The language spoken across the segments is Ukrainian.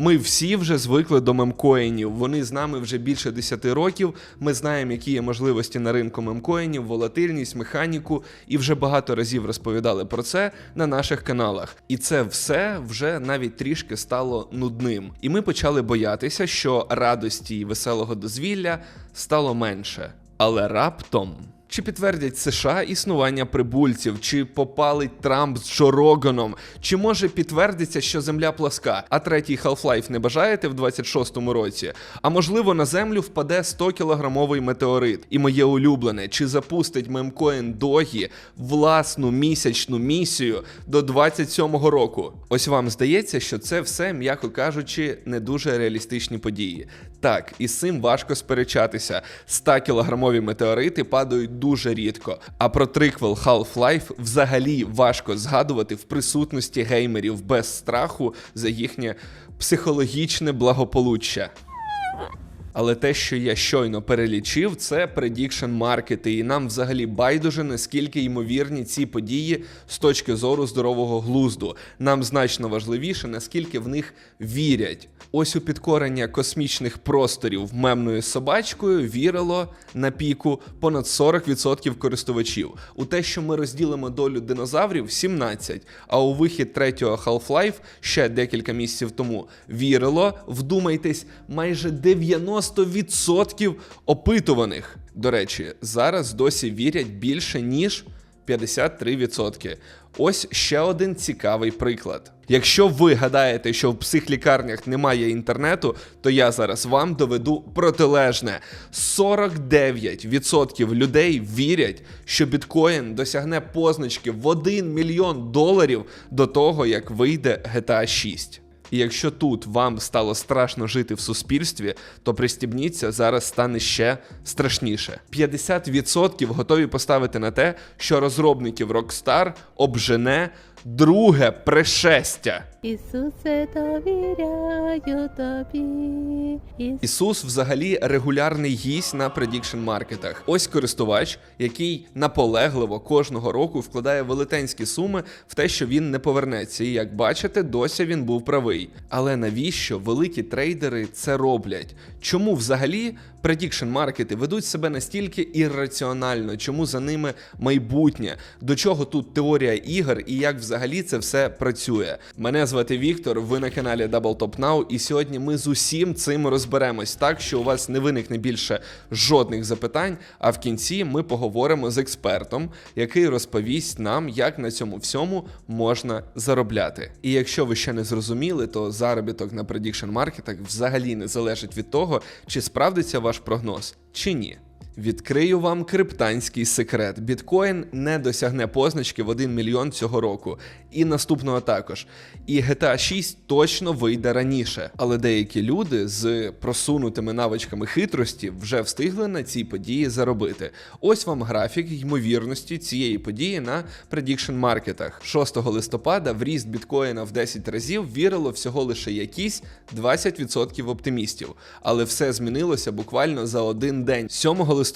Ми всі вже звикли до мемкоїнів. Вони з нами вже більше 10 років. Ми знаємо, які є можливості на ринку мемкоїнів, волатильність, механіку, і вже багато разів розповідали про це на наших каналах. І це все вже навіть трішки стало нудним. І ми почали боятися, що радості і веселого дозвілля стало менше. Але раптом. Чи підтвердять США існування прибульців, чи попалить Трамп з Джо Роганом, чи може підтвердиться, що Земля пласка, а третій Half-Life не бажаєте в 26-му році? А можливо на землю впаде 100-кілограмовий метеорит. І моє улюблене, чи запустить мемкоін Догі власну місячну місію до 27-го року? Ось вам здається, що це все, м'яко кажучи, не дуже реалістичні події. Так, із цим важко сперечатися. 100-кілограмові метеорити падають дуже рідко. А про триквел Half-Life взагалі важко згадувати в присутності геймерів без страху за їхнє психологічне благополуччя. Але те, що я щойно перелічив, це предікшн маркети, і нам взагалі байдуже наскільки ймовірні ці події з точки зору здорового глузду. Нам значно важливіше, наскільки в них вірять. Ось у підкорення космічних просторів мемною собачкою вірило на піку понад 40% користувачів. У те, що ми розділимо долю динозаврів 17, а у вихід третього Half-Life ще декілька місяців тому вірило, вдумайтесь, майже 90% опитуваних. До речі, зараз досі вірять більше ніж 53%. Ось ще один цікавий приклад. Якщо ви гадаєте, що в психлікарнях немає інтернету, то я зараз вам доведу протилежне: 49% людей вірять, що біткоін досягне позначки в 1 мільйон доларів до того, як вийде GTA 6. І якщо тут вам стало страшно жити в суспільстві, то пристібніться, зараз стане ще страшніше. 50% готові поставити на те, що розробників Rockstar обжене друге пришестя. Ісусе, довіряю тобі. Ісусе. Ісус взагалі регулярний гість на предікшн маркетах. Ось користувач, який наполегливо кожного року вкладає велетенські суми в те, що він не повернеться. І як бачите, досі він був правий. Але навіщо великі трейдери це роблять? Чому взагалі предікшн маркети ведуть себе настільки ірраціонально? Чому за ними майбутнє? До чого тут теорія ігор і як взагалі це все працює? Мене звати Віктор. Ви на каналі Double Top Now, і сьогодні ми з усім цим розберемось так, що у вас не виникне більше жодних запитань. А в кінці ми поговоримо з експертом, який розповість нам, як на цьому всьому можна заробляти. І якщо ви ще не зрозуміли, то заробіток на предікшн маркетах взагалі не залежить від того, чи справдиться ваш прогноз чи ні. Відкрию вам криптанський секрет. Біткоін не досягне позначки в 1 мільйон цього року, і наступного також. І GTA 6 точно вийде раніше. Але деякі люди з просунутими навичками хитрості вже встигли на цій події заробити. Ось вам графік ймовірності цієї події на предікшн маркетах. 6 листопада в ріст біткоїна в 10 разів вірило всього лише якісь 20% оптимістів. Але все змінилося буквально за один день. 7 листопада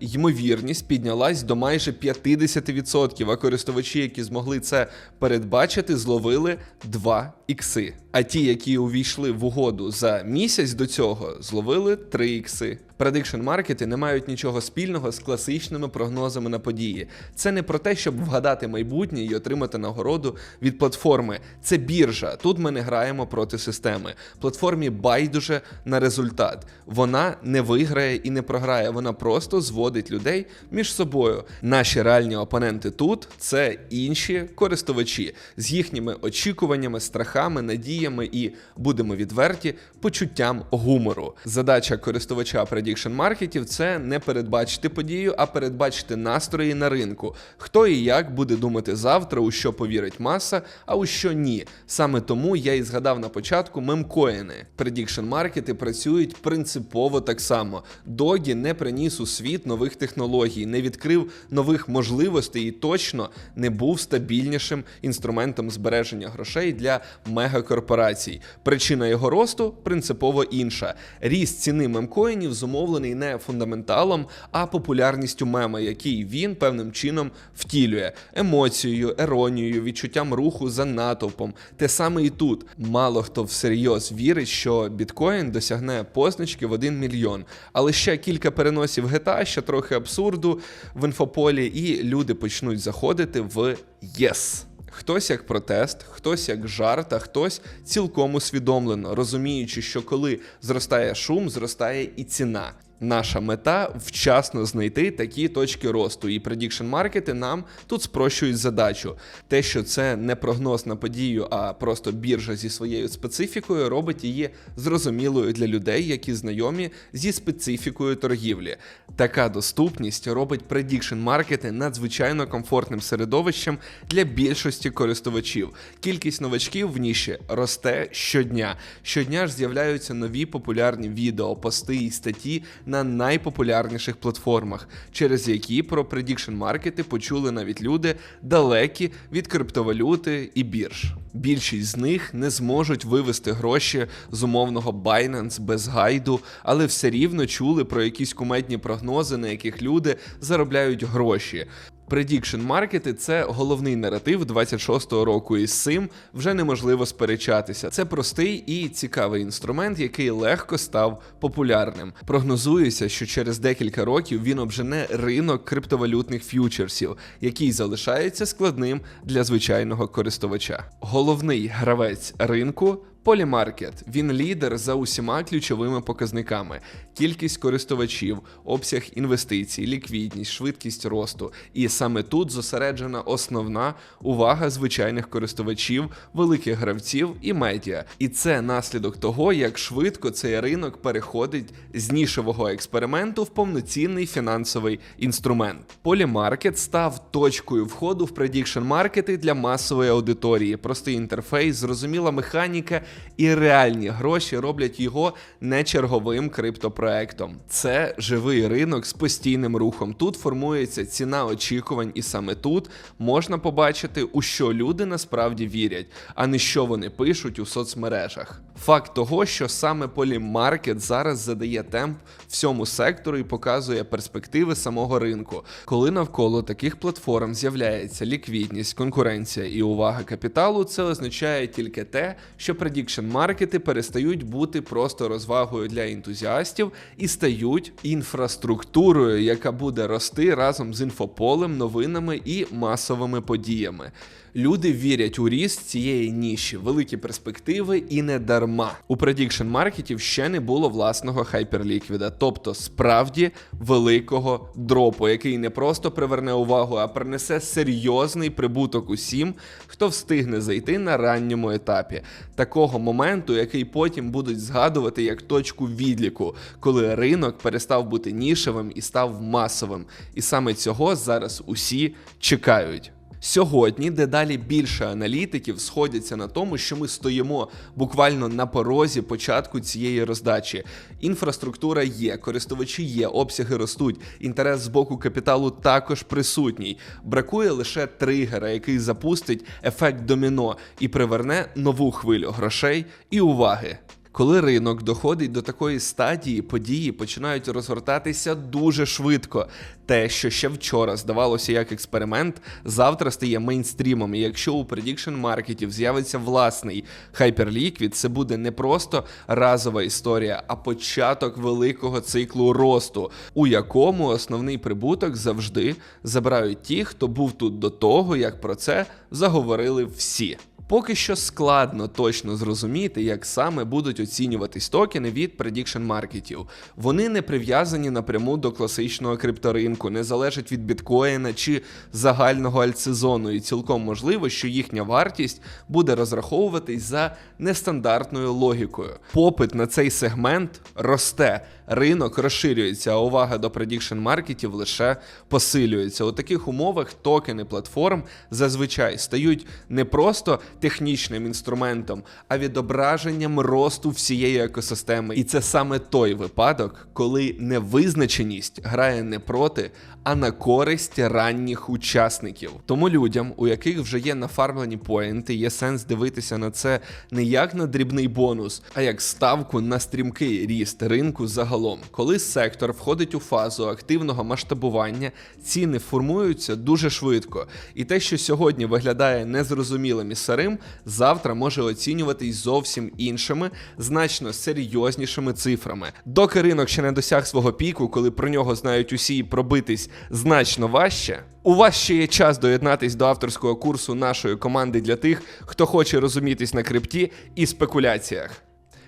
ймовірність піднялась до майже 50%, а користувачі, які змогли це передбачити, зловили 2 ікси. А ті, які увійшли в угоду за місяць до цього, зловили 3 ікси. Предикшн маркети не мають нічого спільного з класичними прогнозами на події. Це не про те, щоб вгадати майбутнє і отримати нагороду від платформи. Це біржа. Тут ми не граємо проти системи. Платформі байдуже на результат. Вона не виграє і не програє. Вона просто зводить людей між собою. Наші реальні опоненти тут це інші користувачі з їхніми очікуваннями, страхами, надіями і будемо відверті почуттям гумору. Задача користувача предікшн маркетів це не передбачити подію, а передбачити настрої на ринку. Хто і як буде думати завтра, у що повірить маса, а у що ні. Саме тому я і згадав на початку мемкоїни. Предікшн маркети працюють принципово так само. Догі не приніс у світ нових технологій, не відкрив нових можливостей і точно не був стабільнішим інструментом збереження грошей для мегакорпорацій. Причина його росту принципово інша. Ріст ціни мемкоїнів зумовлений зумовлений не фундаменталом, а популярністю мема, який він певним чином втілює емоцією, еронією, відчуттям руху за натовпом. Те саме і тут. Мало хто всерйоз вірить, що біткоін досягне позначки в 1 мільйон. Але ще кілька переносів GTA, ще трохи абсурду в інфополі, і люди почнуть заходити в єс. Хтось як протест, хтось як жарт, а хтось цілком усвідомлено, розуміючи, що коли зростає шум, зростає і ціна. Наша мета вчасно знайти такі точки росту, і prediction маркети нам тут спрощують задачу. Те, що це не прогноз на подію, а просто біржа зі своєю специфікою, робить її зрозумілою для людей, які знайомі зі специфікою торгівлі. Така доступність робить prediction маркети надзвичайно комфортним середовищем для більшості користувачів. Кількість новачків в ніші росте щодня. Щодня ж з'являються нові популярні відео, пости і статті на найпопулярніших платформах, через які про предікшн маркети почули навіть люди далекі від криптовалюти і бірж. Більшість з них не зможуть вивести гроші з умовного Binance без гайду, але все рівно чули про якісь куметні прогнози, на яких люди заробляють гроші. Prediction маркети це головний наратив 26-го року, і з цим вже неможливо сперечатися. Це простий і цікавий інструмент, який легко став популярним. Прогнозується, що через декілька років він обжене ринок криптовалютних ф'ючерсів, який залишається складним для звичайного користувача. Головний гравець ринку. Полімаркет він лідер за усіма ключовими показниками: кількість користувачів, обсяг інвестицій, ліквідність, швидкість росту. І саме тут зосереджена основна увага звичайних користувачів, великих гравців і медіа. І це наслідок того, як швидко цей ринок переходить з нішевого експерименту в повноцінний фінансовий інструмент. Полімаркет став точкою входу в предікшн маркети для масової аудиторії. Простий інтерфейс, зрозуміла механіка і реальні гроші роблять його не черговим криптопроектом. Це живий ринок з постійним рухом. Тут формується ціна очікувань, і саме тут можна побачити, у що люди насправді вірять, а не що вони пишуть у соцмережах. Факт того, що саме полімаркет зараз задає темп всьому сектору і показує перспективи самого ринку, коли навколо таких платформ з'являється ліквідність, конкуренція і увага капіталу, це означає тільки те, що предікшн маркети перестають бути просто розвагою для ентузіастів і стають інфраструктурою, яка буде рости разом з інфополем, новинами і масовими подіями. Люди вірять у ріст цієї ніші, великі перспективи і не дарма. У предікшн маркетів ще не було власного хайперліквіда, тобто справді великого дропу, який не просто приверне увагу, а принесе серйозний прибуток усім, хто встигне зайти на ранньому етапі. Такого моменту, який потім будуть згадувати як точку відліку, коли ринок перестав бути нішевим і став масовим. І саме цього зараз усі чекають. Сьогодні дедалі більше аналітиків сходяться на тому, що ми стоїмо буквально на порозі початку цієї роздачі. Інфраструктура є, користувачі є, обсяги ростуть, інтерес з боку капіталу також присутній. Бракує лише тригера, який запустить ефект доміно і приверне нову хвилю грошей і уваги. Коли ринок доходить до такої стадії, події починають розгортатися дуже швидко. Те, що ще вчора здавалося як експеримент, завтра стає мейнстрімом. І якщо у предікшн маркетів з'явиться власний хайперліквід, це буде не просто разова історія, а початок великого циклу росту, у якому основний прибуток завжди забирають ті, хто був тут до того, як про це заговорили всі. Поки що складно точно зрозуміти, як саме будуть оцінюватись токени від prediction маркетів. Вони не прив'язані напряму до класичного крипторинку, не залежать від біткоїна чи загального альтсезону, і цілком можливо, що їхня вартість буде розраховуватись за нестандартною логікою. Попит на цей сегмент росте, ринок розширюється, а увага до prediction маркетів лише посилюється. У таких умовах токени платформ зазвичай стають не просто технічним інструментом, а відображенням росту всієї екосистеми. І це саме той випадок, коли невизначеність грає не проти, а на користь ранніх учасників. Тому людям, у яких вже є нафармлені поінти, є сенс дивитися на це не як на дрібний бонус, а як ставку на стрімкий ріст ринку загалом. Коли сектор входить у фазу активного масштабування, ціни формуються дуже швидко. І те, що сьогодні виглядає незрозумілим і сирим, завтра може оцінюватись зовсім іншими, значно серйознішими цифрами. Доки ринок ще не досяг свого піку, коли про нього знають усі і пробитись значно важче. У вас ще є час доєднатись до авторського курсу нашої команди для тих, хто хоче розумітись на крипті і спекуляціях.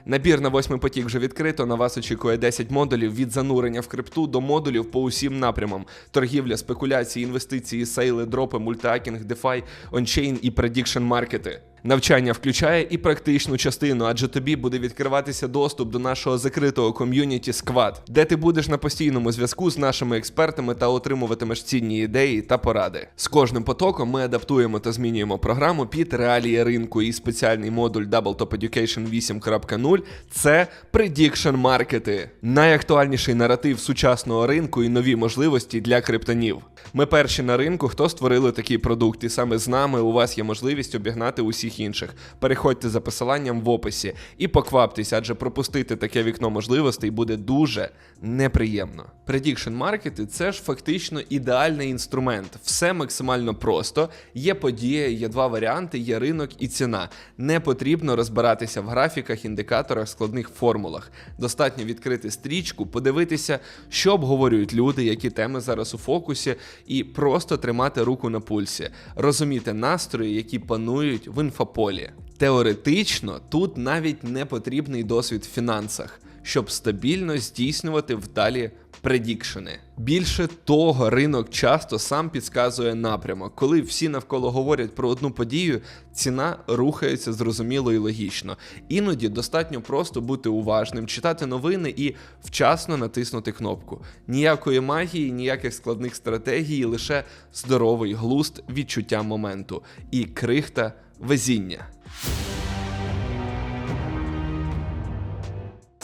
Набір на восьмий потік вже відкрито. На вас очікує 10 модулів від занурення в крипту до модулів по усім напрямам: торгівля, спекуляції, інвестиції, сейли, дропи, мультакінг, DeFi, ончейн і предікшн маркети. Навчання включає і практичну частину, адже тобі буде відкриватися доступ до нашого закритого ком'юніті Squad, де ти будеш на постійному зв'язку з нашими експертами та отримуватимеш цінні ідеї та поради. З кожним потоком ми адаптуємо та змінюємо програму під реалії ринку. І спеціальний модуль Double Top Education 8.0 – це Prediction маркети, найактуальніший наратив сучасного ринку і нові можливості для криптонів. Ми перші на ринку, хто створили такий продукт, і саме з нами у вас є можливість обігнати усіх інших. Переходьте за посиланням в описі і покваптесь, адже пропустити таке вікно можливостей буде дуже неприємно. Prediction маркети це ж фактично ідеальний інструмент. Все максимально просто. Є подія, є два варіанти, є ринок і ціна. Не потрібно розбиратися в графіках, індикаторах, складних формулах. Достатньо відкрити стрічку, подивитися, що обговорюють люди, які теми зараз у фокусі, і просто тримати руку на пульсі, розуміти настрої, які панують в інфополі. Теоретично тут навіть не потрібний досвід в фінансах, щоб стабільно здійснювати вдалі предікшени. Більше того, ринок часто сам підказує напрямок. Коли всі навколо говорять про одну подію, ціна рухається зрозуміло і логічно. Іноді достатньо просто бути уважним, читати новини і вчасно натиснути кнопку. Ніякої магії, ніяких складних стратегій, лише здоровий глуст, відчуття моменту і крихта везіння.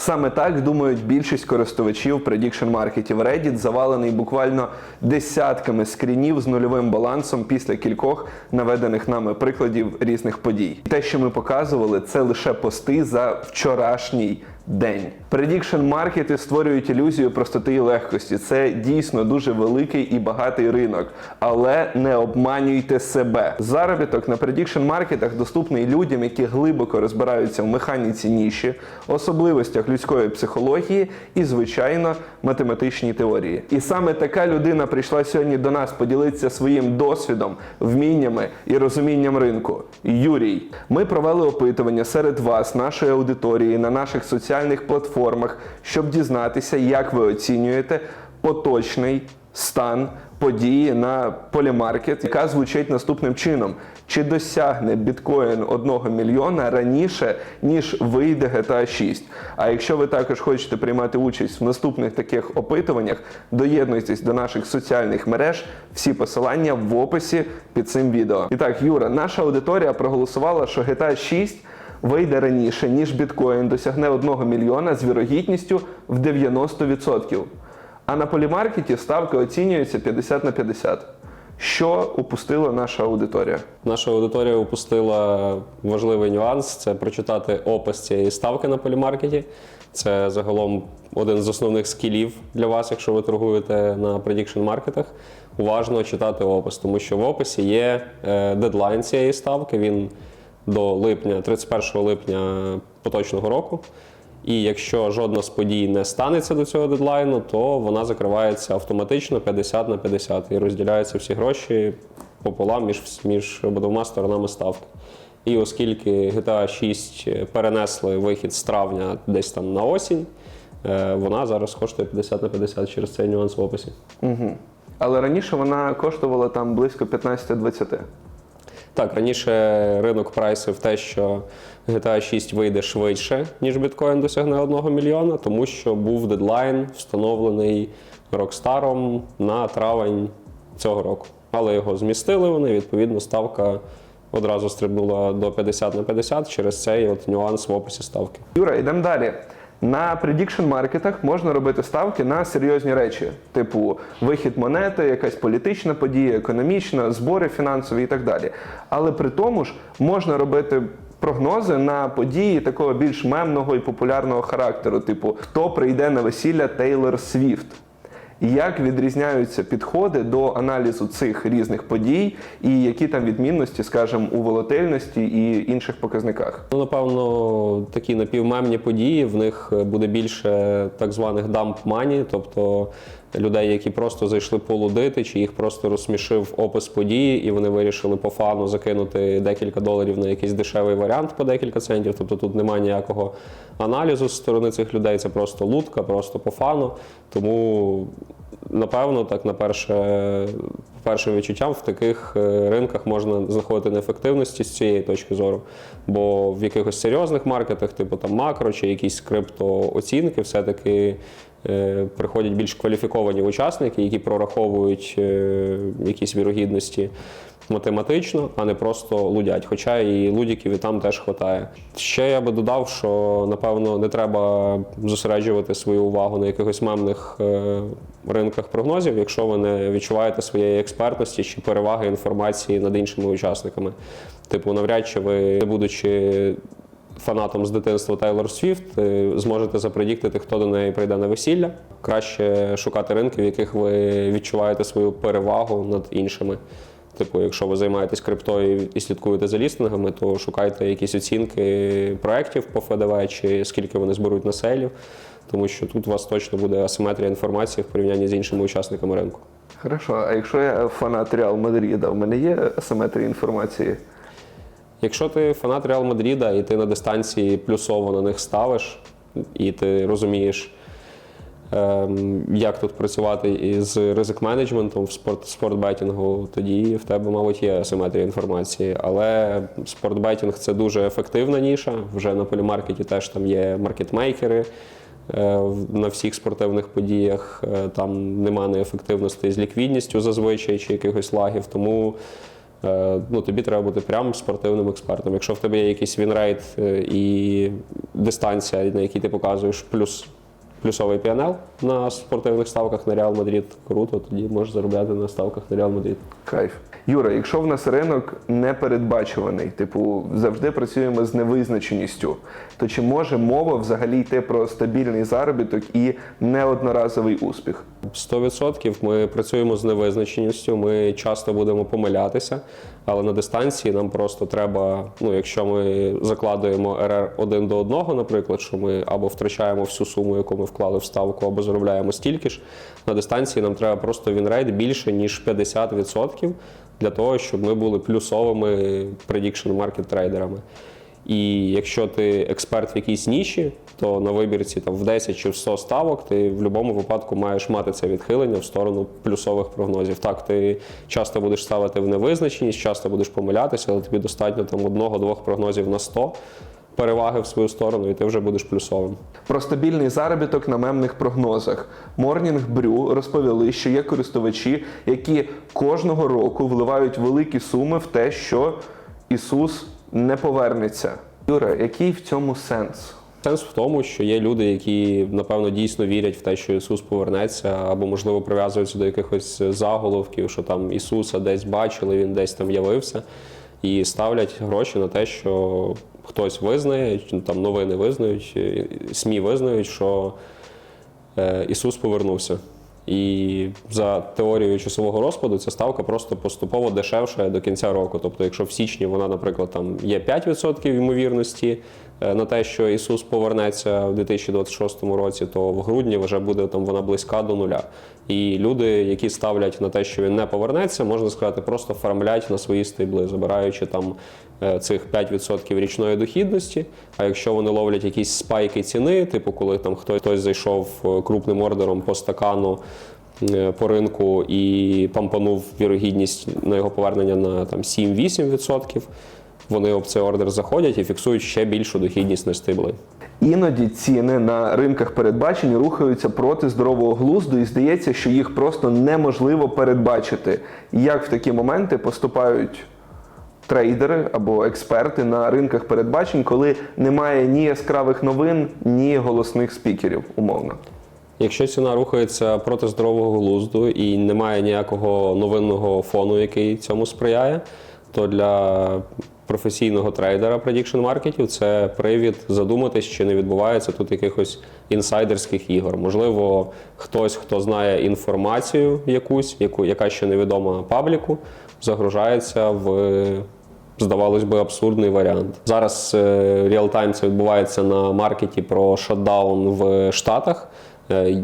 Саме так думають більшість користувачів предікшн маркетів. Reddit завалений буквально десятками скрінів з нульовим балансом після кількох наведених нами прикладів різних подій. Те, що ми показували, це лише пости за вчорашній день. Предікшн маркети створюють ілюзію простоти і легкості. Це дійсно дуже великий і багатий ринок, але не обманюйте себе. Заробіток на предікшн маркетах доступний людям, які глибоко розбираються в механіці ніші, особливостях людської психології і, звичайно, математичній теорії. І саме така людина прийшла сьогодні до нас поділитися своїм досвідом, вміннями і розумінням ринку. Юрій, ми провели опитування серед вас, нашої аудиторії, на наших соціальних платформах, щоб дізнатися, як ви оцінюєте поточний стан події на полімаркет, яка звучить наступним чином: чи досягне біткоін 1 мільйона раніше, ніж вийде GTA 6? А якщо ви також хочете приймати участь в наступних таких опитуваннях, доєднуйтесь до наших соціальних мереж. Всі посилання в описі під цим відео. І так, Юра, наша аудиторія проголосувала, що GTA 6 вийде раніше, ніж біткоін досягне 1 мільйона з вірогідністю в 90%. А на полімаркеті ставка оцінюється 50 на 50. Що упустила наша аудиторія? Наша аудиторія упустила важливий нюанс це прочитати опис цієї ставки на полімаркеті. Це загалом один з основних скілів для вас, якщо ви торгуєте на предікшн маркетах. Уважно читати опис, тому що в описі є е, дедлайн цієї ставки. Він до липня, 31 липня поточного року. І якщо жодна з подій не станеться до цього дедлайну, то вона закривається автоматично 50 на 50 і розділяються всі гроші пополам між, між обидвома сторонами ставки. І оскільки GTA 6 перенесли вихід з травня десь там на осінь, е, вона зараз коштує 50 на 50 через цей нюанс в описі. Угу. Але раніше вона коштувала там близько 15-20. Так, раніше ринок прайсив те, що GTA 6 вийде швидше, ніж біткоін досягне 1 мільйона, тому що був дедлайн встановлений Рокстаром на травень цього року. Але його змістили вони, відповідно, ставка одразу стрибнула до 50 на 50 через цей от нюанс в описі ставки. Юра, йдемо далі. На prediction маркетах можна робити ставки на серйозні речі, типу вихід монети, якась політична подія, економічна, збори фінансові і так далі. Але при тому ж можна робити прогнози на події такого більш мемного і популярного характеру, типу хто прийде на весілля Тейлор Свіфт. Як відрізняються підходи до аналізу цих різних подій, і які там відмінності, скажімо, у волатильності і інших показниках? Ну, напевно, такі напівмемні події, в них буде більше так званих dump money, тобто людей, які просто зайшли полудити, чи їх просто розсмішив опис події, і вони вирішили по фану закинути декілька доларів на якийсь дешевий варіант по декілька центів. Тобто тут немає ніякого аналізу з сторони цих людей, це просто лутка, просто по фану. Тому, напевно, так на перше, першим відчуттям в таких е, ринках можна знаходити неефективності з цієї точки зору. Бо в якихось серйозних маркетах, типу там макро чи якісь криптооцінки, все-таки е, приходять більш кваліфіковані учасники, які прораховують е, якісь вірогідності математично, а не просто лудять. Хоча і лудіків і там теж вистачає. Ще я би додав, що напевно не треба зосереджувати свою увагу на якихось мемних е, ринках прогнозів, якщо ви не відчуваєте своєї експертності чи переваги інформації над іншими учасниками. Типу, навряд чи ви, не будучи фанатом з дитинства Тейлор Свіфт, зможете запредіктити, хто до неї прийде на весілля. Краще шукати ринки, в яких ви відчуваєте свою перевагу над іншими. Типу, якщо ви займаєтесь криптою і слідкуєте за лістингами, то шукайте якісь оцінки проєктів по ФДВ чи скільки вони зберуть на тому що тут у вас точно буде асиметрія інформації в порівнянні з іншими учасниками ринку. Хорошо, а якщо я фанат Реал Мадрида, в мене є асиметрія інформації? Якщо ти фанат Реал Мадріда і ти на дистанції плюсово на них ставиш, і ти розумієш, як тут працювати із ризик-менеджментом в спорт, спортбетінгу, тоді в тебе, мабуть, є асиметрія інформації. Але спортбетінг це дуже ефективна ніша. Вже на полімаркеті теж там є маркетмейкери. е, На всіх спортивних подіях Е, там немає неефективності з ліквідністю зазвичай чи якихось лагів. Тому Е, ну, тобі треба бути прям спортивним експертом. Якщо в тебе є якийсь вінрейт і дистанція, на якій ти показуєш плюс, плюсовий PNL на спортивних ставках на Реал Мадрид, круто, тоді можеш заробляти на ставках на Реал Мадрид. Кайф. Юра, якщо в нас ринок непередбачуваний, типу завжди працюємо з невизначеністю, то чи може мова взагалі йти про стабільний заробіток і неодноразовий успіх? 100% ми працюємо з невизначеністю, ми часто будемо помилятися, але на дистанції нам просто треба, ну якщо ми закладуємо РР один до одного, наприклад, що ми або втрачаємо всю суму, яку ми вклали в ставку, або заробляємо стільки ж. На дистанції нам треба просто вінрейт більше ніж 50% для того, щоб ми були плюсовими prediction маркет трейдерами. І якщо ти експерт в якійсь ніші, то на вибірці там в 10 чи в 100 ставок ти в будь-якому випадку маєш мати це відхилення в сторону плюсових прогнозів. Так, ти часто будеш ставити в невизначеність, часто будеш помилятися, але тобі достатньо там одного-двох прогнозів на 100 переваги в свою сторону, і ти вже будеш плюсовим. Про стабільний заробіток на мемних прогнозах. Morning Brew розповіли, що є користувачі, які кожного року вливають великі суми в те, що Ісус не повернеться. Юра, який в цьому сенс? Сенс в тому, що є люди, які напевно дійсно вірять в те, що Ісус повернеться, або можливо прив'язуються до якихось заголовків, що там Ісуса десь бачили, він десь там явився, і ставлять гроші на те, що хтось визнає, там новини визнають, СМІ визнають, що е, Ісус повернувся. І за теорією часового розпаду ця ставка просто поступово дешевшає до кінця року. Тобто, якщо в січні вона, наприклад, там є 5% ймовірності на те, що Ісус повернеться в 2026 році, то в грудні вже буде там вона близька до нуля. І люди, які ставлять на те, що він не повернеться, можна сказати, просто фармлять на свої стейбли, забираючи там е, цих 5% річної дохідності. А якщо вони ловлять якісь спайки ціни, типу коли там хтось хтось зайшов е, крупним ордером по стакану е, по ринку і пампанув вірогідність на його повернення на там 7-8%, вони об цей ордер заходять і фіксують ще більшу дохідність стейбли. Іноді ціни на ринках передбачень рухаються проти здорового глузду, і здається, що їх просто неможливо передбачити. Як в такі моменти поступають трейдери або експерти на ринках передбачень, коли немає ні яскравих новин, ні голосних спікерів, умовно. Якщо ціна рухається проти здорового глузду і немає ніякого новинного фону, який цьому сприяє, то для професійного трейдера prediction маркетів це привід задуматись, чи не відбувається тут якихось інсайдерських ігор. Можливо, хтось, хто знає інформацію якусь, яку, яка ще невідома пабліку, загружається в здавалось би, абсурдний варіант. Зараз реалтайм це відбувається на маркеті про шатдаун в Штатах. Е,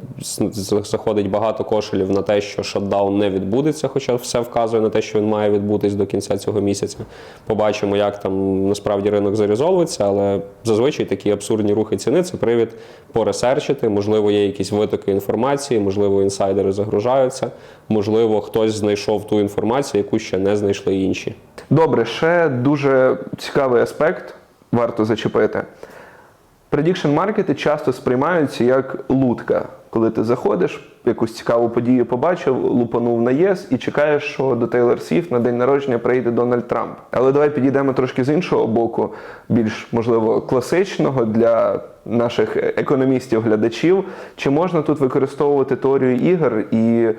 Заходить багато кошелів на те, що шатдаун не відбудеться, хоча все вказує на те, що він має відбутись до кінця цього місяця. Побачимо, як там насправді ринок зарізовується, але зазвичай такі абсурдні рухи ціни це привід поресерчити. Можливо, є якісь витоки інформації, можливо, інсайдери загружаються, можливо, хтось знайшов ту інформацію, яку ще не знайшли інші. Добре, ще дуже цікавий аспект варто зачепити. Prediction маркети часто сприймаються як лутка. Коли ти заходиш, якусь цікаву подію побачив, лупанув на єс і чекаєш, що до Тейлор Свіфт на день народження прийде Дональд Трамп. Але давай підійдемо трошки з іншого боку, більш можливо класичного для наших економістів-глядачів. Чи можна тут використовувати теорію ігор і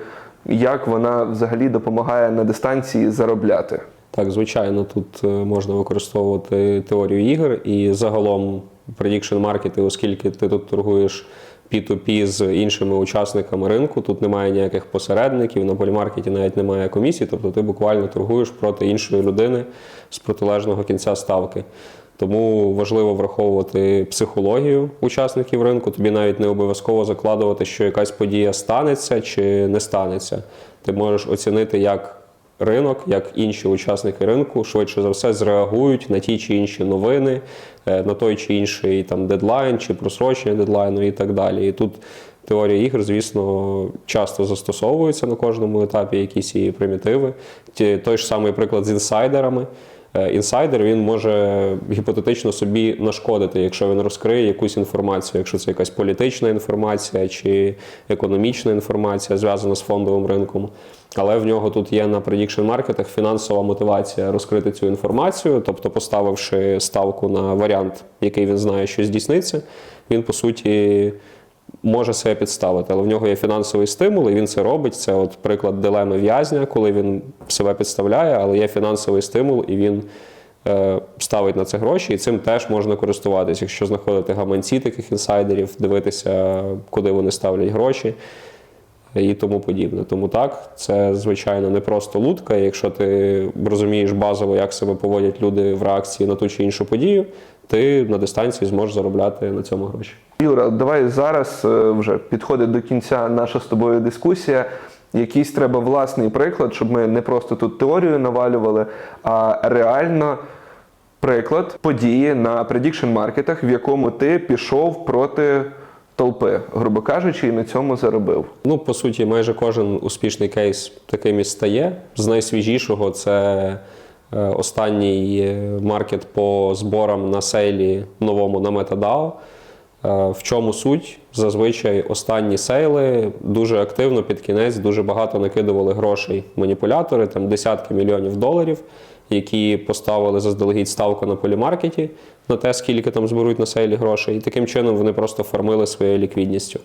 як вона взагалі допомагає на дистанції заробляти? Так, звичайно, тут е, можна використовувати теорію ігор і загалом prediction маркети, оскільки ти тут торгуєш P2P з іншими учасниками ринку, тут немає ніяких посередників, на полімаркеті навіть немає комісії, тобто ти буквально торгуєш проти іншої людини з протилежного кінця ставки. Тому важливо враховувати психологію учасників ринку. Тобі навіть не обов'язково закладувати, що якась подія станеться чи не станеться. Ти можеш оцінити, як ринок, як інші учасники ринку, швидше за все зреагують на ті чи інші новини, е, на той чи інший там дедлайн, чи просрочення дедлайну і так далі. І тут теорія ігор, звісно, часто застосовується на кожному етапі якісь її примітиви. Ті- Той ж самий приклад з інсайдерами. Е, Інсайдер він може гіпотетично собі нашкодити, якщо він розкриє якусь інформацію, якщо це якась політична інформація чи економічна інформація, зв'язана з фондовим ринком. Але в нього тут є на prediction маркетах фінансова мотивація розкрити цю інформацію, тобто поставивши ставку на варіант, який він знає, що здійсниться, він по суті може себе підставити, але в нього є фінансовий стимул, і він це робить. Це от приклад дилеми в'язня, коли він себе підставляє, але є фінансовий стимул, і він е, ставить на це гроші, і цим теж можна користуватися, якщо знаходити гаманці таких інсайдерів, дивитися, куди вони ставлять гроші. І тому подібне. Тому так, це звичайно не просто лутка. Якщо ти розумієш базово, як себе поводять люди в реакції на ту чи іншу подію, ти на дистанції зможеш заробляти на цьому гроші. Юра, давай зараз е, вже підходить до кінця наша з тобою дискусія. Якийсь треба власний приклад, щоб ми не просто тут теорію навалювали, а реально приклад події на prediction маркетах, в якому ти пішов проти толпи, грубо кажучи, і на цьому заробив. Ну, по суті, майже кожен успішний кейс таким і стає. З найсвіжішого це останній е, маркет по зборам на сейлі новому на MetaDAO. Е, В чому суть? Зазвичай останні сейли дуже активно під кінець дуже багато накидували грошей маніпулятори, там десятки мільйонів доларів, які поставили заздалегідь ставку на полімаркеті на те, скільки там зберуть на сейлі грошей. І таким чином вони просто фармили своєю ліквідністю.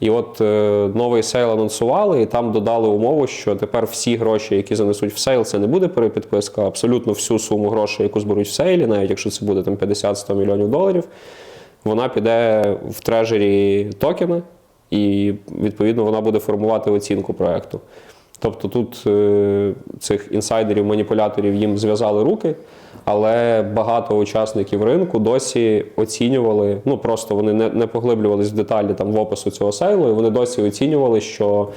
І от е, новий сейл анонсували, і там додали умову, що тепер всі гроші, які занесуть в сейл, це не буде перепідписка, абсолютно всю суму грошей, яку зберуть в сейлі, навіть якщо це буде там 50-100 мільйонів доларів, вона піде в трежері токена, і відповідно вона буде формувати оцінку проекту. Тобто тут е, цих інсайдерів, маніпуляторів їм зв'язали руки, але багато учасників ринку досі оцінювали, ну просто вони не, не поглиблювались в деталі там в опису цього сейлу, і вони досі оцінювали, що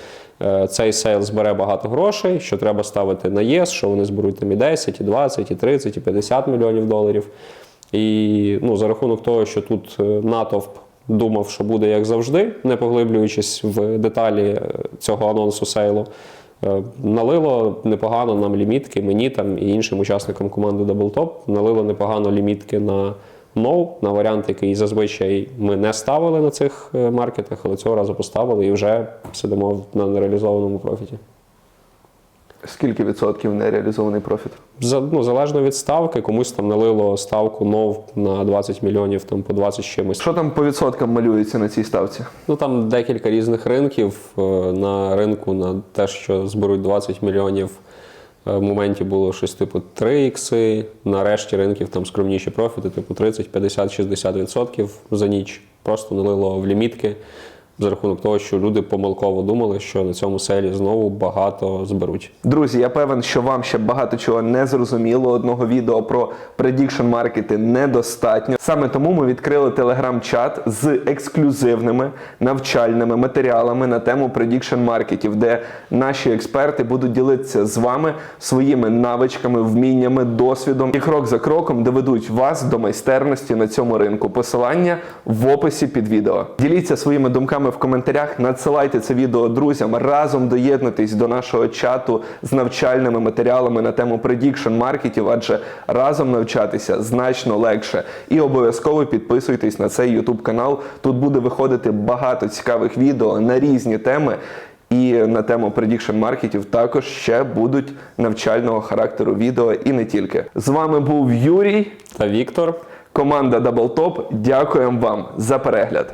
е, цей сейл збере багато грошей, що треба ставити на ЄС, що вони зберуть там і 10, і 20, і 30, і 50 мільйонів доларів. І ну, за рахунок того, що тут е, натовп думав, що буде як завжди, не поглиблюючись в деталі цього анонсу сейлу, налило непогано нам лімітки, мені там і іншим учасникам команди Даблтоп. налило непогано лімітки на ноу, на варіант, який зазвичай ми не ставили на цих е, маркетах, але цього разу поставили і вже сидимо на нереалізованому профіті. Скільки відсотків нереалізований профіт? За, ну, залежно від ставки, комусь там налило ставку нов на 20 мільйонів, там по 20 з чимось. Що там по відсоткам малюється на цій ставці? Ну там декілька різних ринків. Е, На ринку на те, що зберуть 20 мільйонів. е, В моменті було щось типу 3 ікси, на решті ринків там скромніші профіти, типу 30, 50, 60 відсотків за ніч. Просто налило в лімітки за рахунок того, що люди помилково думали, що на цьому селі знову багато зберуть. Друзі, я певен, що вам ще багато чого не зрозуміло. Одного відео про предікшн маркети недостатньо. Саме тому ми відкрили телеграм-чат з ексклюзивними навчальними матеріалами на тему предікшн маркетів, де наші експерти будуть ділитися з вами своїми навичками, вміннями, досвідом і крок за кроком доведуть вас до майстерності на цьому ринку. Посилання в описі під відео. Діліться своїми думками в коментарях, надсилайте це відео друзям. Разом доєднуйтесь до нашого чату з навчальними матеріалами на тему предікшн маркетів, адже разом навчатися значно легше. І обов'язково підписуйтесь на цей YouTube канал. Тут буде виходити багато цікавих відео на різні теми. І на тему предікшн маркетів також ще будуть навчального характеру відео і не тільки. З вами був Юрій, Та Віктор. команда Double Top. Дякуємо вам за перегляд.